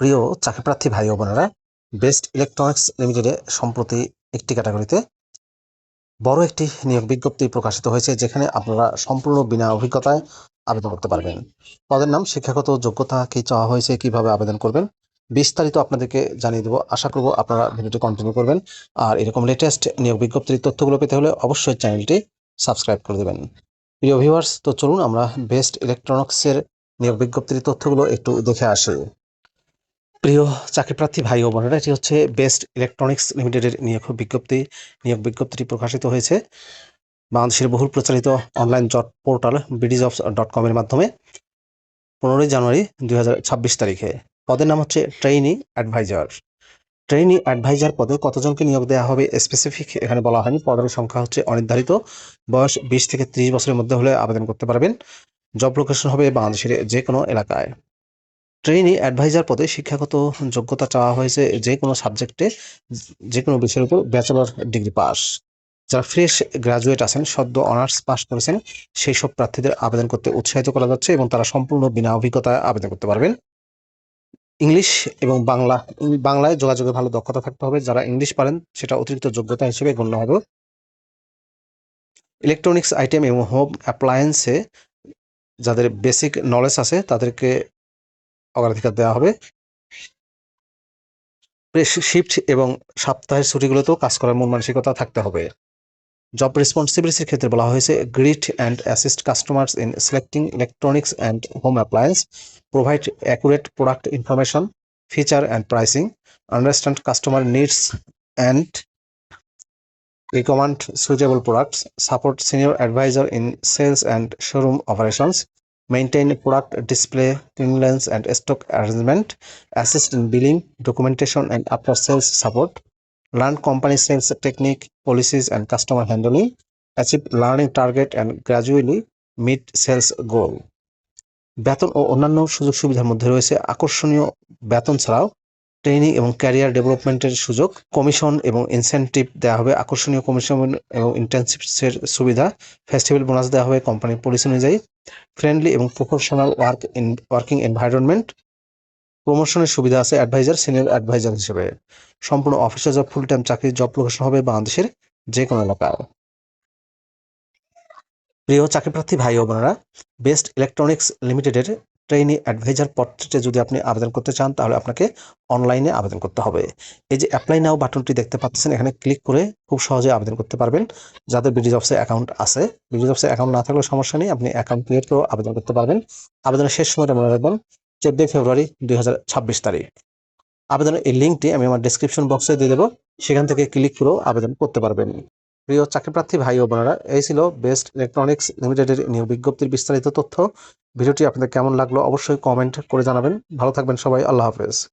প্রিয় চাকরিপ্রার্থী ভাই বোনেরা বেস্ট ইলেকট্রনিক্স লিমিটেডে সম্প্রতি একটি ক্যাটাগরিতে বড় একটি নিয়োগ বিজ্ঞপ্তি প্রকাশিত হয়েছে, যেখানে আপনারা সম্পূর্ণ বিনা অভিজ্ঞতায় আবেদন করতে পারবেন। পদের নাম, শিক্ষাগত যোগ্যতা কি চাওয়া হয়েছে, কীভাবে আবেদন করবেন, বিস্তারিত আপনাদেরকে জানিয়ে দেবো। আশা করব আপনারা ভিডিওটি কন্টিনিউ করবেন। আর এরকম লেটেস্ট নিয়োগ বিজ্ঞপ্তির তথ্যগুলো পেতে হলে অবশ্যই চ্যানেলটি সাবস্ক্রাইব করে দেবেন। প্রিয় ভিউয়ার্স তো চলুন আমরা বেস্ট ইলেকট্রনিক্সের নিয়োগ বিজ্ঞপ্তির তথ্যগুলো একটু দেখে আসি। প্রিয় চাকরিপ্রার্থী ভাই ও বোনেরা, এটি হচ্ছে বেস্ট ইলেকট্রনিক্স লিমিটেডের নিয়োগ বিজ্ঞপ্তি। নিয়োগ বিজ্ঞপ্তিটি প্রকাশিত হয়েছে বাংলাদেশের বহুল প্রচারিত online job portal BD jobs dot কমের মাধ্যমে পনেরোই জানুয়ারি দুই হাজার ছাব্বিশ তারিখে। পদের নাম হচ্ছে ট্রেইনি অ্যাডভাইজার। ট্রেইনি অ্যাডভাইজার পদে কতজনকে নিয়োগ দেওয়া হবে স্পেসিফিক এখানে বলা হয়নি। পদের সংখ্যা হচ্ছে অনির্ধারিত। বয়স বিশ থেকে ত্রিশ বছরের মধ্যে হলে আবেদন করতে পারবেন। জব লোকেশন হবে বাংলাদেশের যে কোনো এলাকায়। ট্রেইনি অ্যাডভাইজার পদে শিক্ষাগত যোগ্যতা চাওয়া হয়েছে যে কোনো সাবজেক্টে যে কোনো বিষয়ের উপর ব্যাচেলর ডিগ্রি পাস যারা ফ্রেশ গ্রাজুয়েট আছেন, সদ্য অনার্স পাস করেছেন সেই সব প্রার্থীদের আবেদন করতে উৎসাহিত করা যাচ্ছে এবং তারা সম্পূর্ণ বিনা অভিজ্ঞতায় আবেদন করতে পারবেন। ইংলিশ এবং বাংলা, বাংলায় যোগাযোগে ভালো দক্ষতা থাকতে হবে। যারা ইংলিশ পারেন, সেটা অতিরিক্ত যোগ্যতা হিসেবে গণ্য হবে। ইলেকট্রনিক্স আইটেম এবং হোম অ্যাপ্লায়েন্সে যাদের বেসিক নলেজ আছে, তাদেরকে অগ্রাধিকার দেওয়া হবে। শিফট এবং সাপ্তাহের ছুটিগুলোতেও কাজ করার মন মানসিকতা থাকতে হবে। জব রেসপন্সিবিলিটির ক্ষেত্রে বলা হয়েছে greet and assist customers in selecting electronics and home appliance provide accurate product information feature and pricing understand customer needs and recommend suitable products, support senior advisor in sales and showroom operations, maintain product display, cleanliness and stock arrangement, assist in billing, documentation and after sales support, learn company sales technique, policies and customer handling, achieve learning target and gradually meet sales goal. বেতন ও অন্যান্য সুযোগ সুবিধার মধ্যে রয়েছে আকর্ষণীয় বেতন ছাড়াও training এবং ক্যারিয়ার ডেভেলপমেন্টের সুযোগ কমিশন এবং ইনসেনটিভ দেওয়া হবে আকর্ষণীয় কমিশন এবং ইন্টার্নশিপসের সুবিধা ফেস্টিভ্যাল বোনাস দেওয়া হবে কোম্পানির পলিসি অনুযায়ী ফ্রেন্ডলি এবং প্রফেশনাল ওয়ার্ক ওয়ার্কিং এনভায়রনমেন্ট প্রমোশনের সুবিধা আছে অ্যাডভাইজার সিনিয়র অ্যাডভাইজার হিসেবে। সম্পূর্ণ অফিসে জব ফুল টাইম চাকরির জব লোকেশন হবে বাংলাদেশের যে কোনো এলাকায়। প্রিয় চাকরিপ্রার্থী ভাই ও বোনেরা বেস্ট ইলেকট্রনিক্স লিমিটেডের ট্রেইনি অ্যাডভাইজার পদটিতে যদি আপনি আবেদন করতে চান, তাহলে আপনাকে অনলাইনে আবেদন করতে হবে। এই যে অ্যাপ্লাই নাও বাটনটি দেখতে পাচ্ছেন, এখানে ক্লিক করে খুব সহজে আবেদন করতে পারবেন। যাদের বিডি জবসে অ্যাকাউন্ট আছে বিডি জবসে অ্যাকাউন্ট না থাকলেও সমস্যা নেই, আপনি অ্যাকাউন্ট ক্রিয়েট করে আবেদন করতে পারবেন। আবেদনের শেষ সময়টা মনে রাখবেন, চোদ্দই ফেব্রুয়ারি দুই হাজার ছাব্বিশ তারিখ। আবেদনের এই লিঙ্কটি আমি আমার ডিসক্রিপশন বক্সে দিয়ে দেবো, সেখান থেকে ক্লিক করেও আবেদন করতে পারবেন। প্রিয় চাকরিপ্রার্থী ভাই ও বোনেরা, এই ছিল বেস্ট ইলেকট্রনিক্স লিমিটেডের নিয়োগ বিজ্ঞপ্তির বিস্তারিত তথ্য। ভিডিওটি আপনাদের কেমন লাগল অবশ্যই কমেন্ট করে জানাবেন। ভালো থাকবেন সবাই, আল্লাহ হাফেজ।